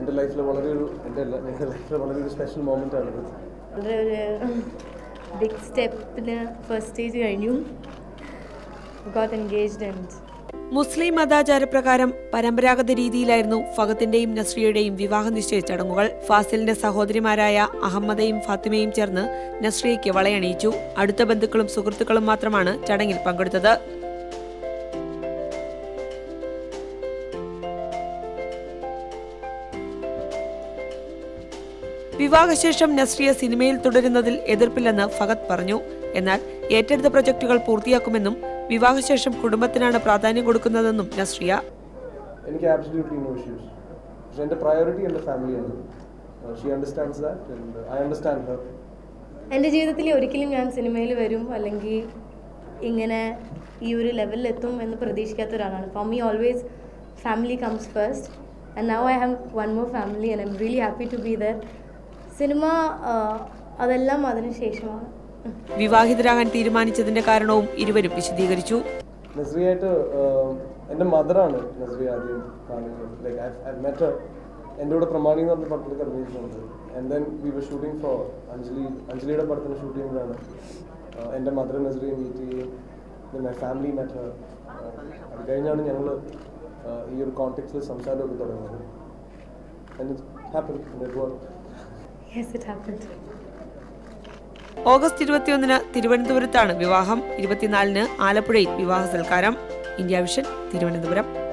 എന്റെ ലൈഫിൽ വളരെ ഒരു എന്റെ അല്ല ഞങ്ങളുടെ ലൈഫിൽ വളരെ ഒരു സ്പെഷ്യൽ മൊമെന്റ് ആണ് വളരെ ഒരു ബിഗ് സ്റ്റെപ്പിന് ഫസ്റ്റ് സ്റ്റേജ് കഴിഞ്ഞു. ഗോട്ട് എൻഗേജ്ഡ് ആൻഡ് മുസ്ലിം മതാചാരപ്രകാരം പരമ്പരാഗത രീതിയിലായിരുന്നു ഫഹത്തിന്റെയും നസ്രിയയുടെയും വിവാഹ നിശ്ചയ ചടങ്ങുകൾ. ഫാസിലിന്റെ സഹോദരിമാരായ അഹമ്മദയും ഫാത്തിമയും ചേർന്ന് നസ്രിയയ്ക്ക് വളയണിയിച്ചു. അടുത്ത ബന്ധുക്കളും സുഹൃത്തുക്കളും മാത്രമാണ് ചടങ്ങിൽ പങ്കെടുത്തത്. വിവാഹശേഷം നസ്രിയ സിനിമയിൽ തുടരുന്നതിൽ എതിർപ്പില്ലെന്ന് ഫഹദ് പറഞ്ഞു. എന്നാൽ ഏറ്റെടുത്ത പ്രൊജക്ടുകൾ പൂർത്തിയാക്കുമെന്നും വിവാഹശേഷം കുടുംബത്തിനാണ് പ്രാധാന്യം കൊടുക്കുന്നതെന്നും നസ്രിയ. എനിക്ക് ആബ്സല്യൂട്ട്ലി നോ ഇഷ്യൂസ് പക്ഷെ എന്റെ പ്രയോറിറ്റി എന്റെ ഫാമിലിയാണ് she understands that and I understand her എന്റെ ജീവിതത്തിൽ ഒരിക്കലും ഞാൻ സിനിമയിൽ വരും അല്ലെങ്കിൽ ഇങ്ങനെ ഈ ഒരു ലെവലിൽ എത്തും എന്ന് പ്രതീക്ഷിക്കാത്ത ഒരാളാണ്. For me always family comes first and now I have one more family and I am really happy to be there cinema അതെല്ലാം അതിന് ശേഷമാണ്. ഉം. വിവാഹിതരാകാൻ തീരുമാനിച്ചതിന്റെ കാരണവും ഇരുവരും വിശദീകരിച്ചു. നസ്രിയായിട്ട് എന്റെ മദറാണ് നസ്രി ആദ്യം കാണുന്നത്. ലൈക്ക് ഐ മെറ്റ് എന്റെ കൂടെ പ്രമാണി എന്ന് പറഞ്ഞ പടത്തിൽ അഭിനയിച്ചിട്ടുണ്ട്. And then we were shooting for Anjali അഞ്ജലിയുടെ പടത്തിന് ഷൂട്ട് ചെയ്യുമ്പോഴാണ് uh, എന്റെ മദർ നസ്രിയെ മീറ്റ് ചെയ്യുകയും മൈ ഫാമിലി മെറ്റ് അത് കഴിഞ്ഞാണ് ഞങ്ങൾ ഈ ഒരു കോൺടാക്ട്സിൽ സംസാരമൊക്കെ തുടങ്ങുന്നത്. And it happen it work August ഇരുപത്തിയൊന്നിന് തിരുവനന്തപുരത്താണ് വിവാഹം. ഇരുപത്തിനാലിന് ആലപ്പുഴയിൽ വിവാഹ സൽക്കാരം. India vision Thiruvananthapuram.